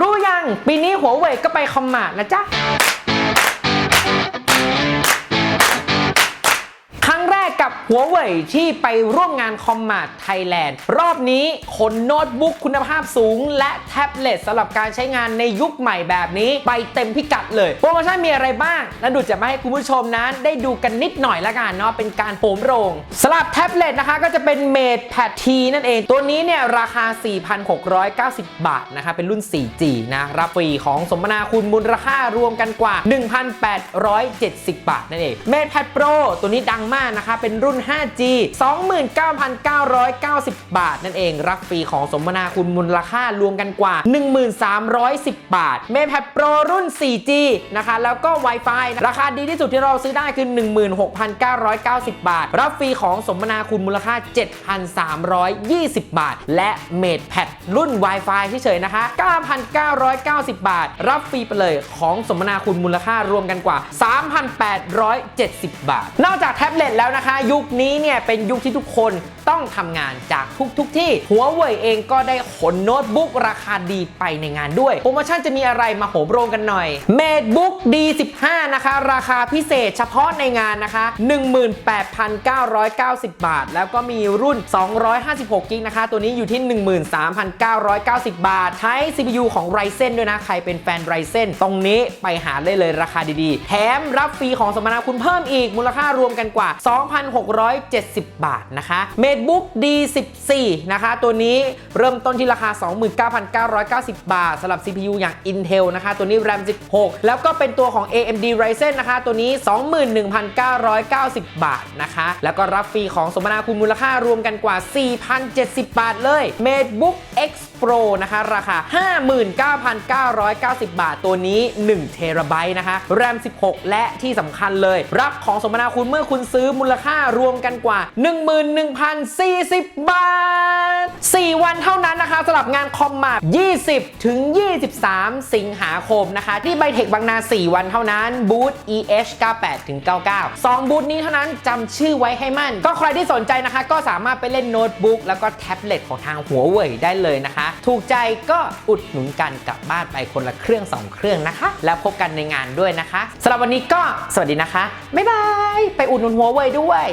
รู้ยังปีนี้หัวเว่ยก็ไปคอมมาดนะจ๊ะ กับหัวเว่ยที่ไปร่วมงานคอมมาดไทยแลนด์รอบนี้ขนโน้ตบุ๊กคุณภาพสูง และแท็บเล็ตสำหรับการใช้งานในยุคใหม่แบบนี้ ไปเต็มพิกัดเลย โปรโมชั่นมีอะไรบ้าง แล้วดูจะมาให้คุณผู้ชมนั้น ได้ดูกันนิดหน่อยละกันเนาะเป็นการโหมโรงสำหรับแท็บเล็ตนะคะก็จะเป็นเมดแพดทีนั่นเอง ตัวนี้เนี่ยราคา 4,690 บาทนะคะเป็นรุ่น 4G นะรับฟรีของสมนาคุณมูลค่ารวมกันกว่า 1,870 บาทนั่นเองเมดแพดโปรตัวนี้ดังมากนะคะเป็นรุ่น 5G 29,990 บาท นั่นเอง รับฟรีของสมนาคุณมูลค่ารวมกันกว่า 1,310 บาท เมดแพดโปรรุ่น 4G นะคะ แล้วก็ Wi-Fi ราคาดีที่สุดที่เราซื้อได้คือ 16,990 บาท รับฟรีของสมนาคุณมูลค่า 7,320 บาท และเมดแพดรุ่น Wi-Fi เฉยนะคะ 9,990 บาท รับฟรีไปเลยของสมนาคุณมูลค่ารวมกันกว่า 3,870 บาท นอกจากแท็บเล็ตแล้วนะคะยุคนี้เนี่ยเป็นยุคที่ทุกคนต้องทำงานจากทุกๆทที่ หัวเว่ยเองก็ได้ขนโน้ตบุ๊กราคาดีไปในงานด้วย โปรโมชั่นจะมีอะไรมาโหมโรงกันหน่อย MateBook D15 นะคะ ราคาพิเศษเฉพาะในงานนะคะ 18,990 บาท แล้วก็มีรุ่น 256กิกนะคะ ตัวนี้อยู่ที่ 13,990 บาท ใช้ CPU ของ Ryzen ด้วยนะ ใครเป็นแฟน Ryzen ตรงนี้ไปหาได้เลยราคาดีๆ แถมรับฟรีของสมนาคุณเพิ่มอีกมูลค่ารวมกันกว่า2,670 บาทนะคะ MateBook D14 นะคะ ตัวนี้เริ่มต้นที่ราคา 29,990 บาทสำหรับ CPU อย่าง Intel นะคะ ตัวนี้ RAM 16 แล้วก็เป็นตัวของ AMD Ryzen นะคะ ตัวนี้ 21,990 บาทนะคะ แล้วก็รับฟรีของสมนาคุณมูลค่ารวมกันกว่า 4,070 บาทเลย MateBook X Pro นะคะ ราคา 59,990 บาท ตัวนี้1เทราไบต์นะคะ RAM 16 และที่สำคัญเลย รับของสมนาคุณเมื่อคุณซื้อมูลค่ารวมกันกว่า 11,040 บาท 4 วันเท่านั้นนะคะสำหรับงานคอมมา20 ถึง 23 สิงหาคมนะคะ ที่ไบเทคบางนา 4 วันเท่านั้น บูธ EH 98ถึง99 2 บูธนี้เท่านั้นจำชื่อไว้ให้มั่น ก็ใครที่สนใจนะคะ ก็สามารถไปเล่นโน้ตบุ๊กแล้วก็แท็บเล็ตของทางหัวเว่ยได้เลยนะคะ ถูกใจก็อุดหนุนกันกลับบ้านไปคนละเครื่อง 2 เครื่องนะคะ แล้วพบกันในงานด้วยนะคะสำหรับวันนี้ก็สวัสดีนะคะบ๊ายบายไปอุดหนุนหัวเว่ยด้วย